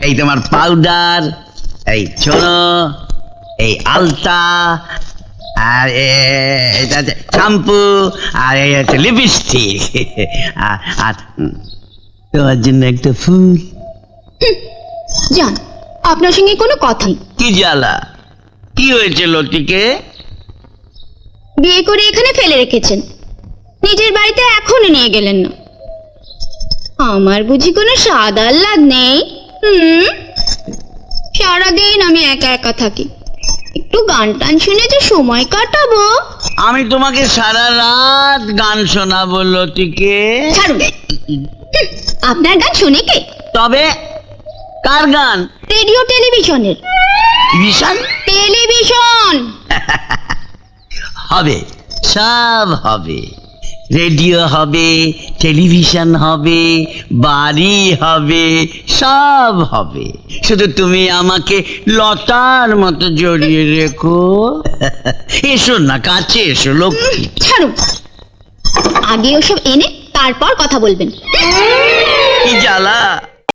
এই তোমার পাউডার এই শোনো এই আলতা আর এটা শ্যাম্পু আর এই হচ্ছে লিপস্টিক আর তোমার জন্য একটা ফুল। যান আপনার সঙ্গে কোনো কথাই কি জ্বালা? কি হয়েছে লতিকে? বিয়ে করে এখানে ফেলে রেখেছেন। নিজের বাড়িতে এখনও নিয়ে গেলেন না। আমার বুঝি কোনো স্বাদ আহ্লাদ নেই? হুম? সারাদিন আমি একা একা থাকি। একটু গান টান শুনে যে সময় কাটাবো। আমি তোমাকে সারা রাত গান শোনাবো লতিকে। হুম, আপনার গান শুনে কে? তবে কার গান? রেডিও টেলিভিশনের। বিশাল টেলিভিশন। হবে সব হবে। রেডিও হবে টেলিভিশন হবে বাড়ি হবে সব হবে। শুধু তুমি আমাকে লতার মতো জড়িয়ে রেখো। এসো না কাছে এসো লক্ষ্মী। ছাড়ুন আগে ওসব এনে তারপর কথা বলবেন। কি জ্বালা?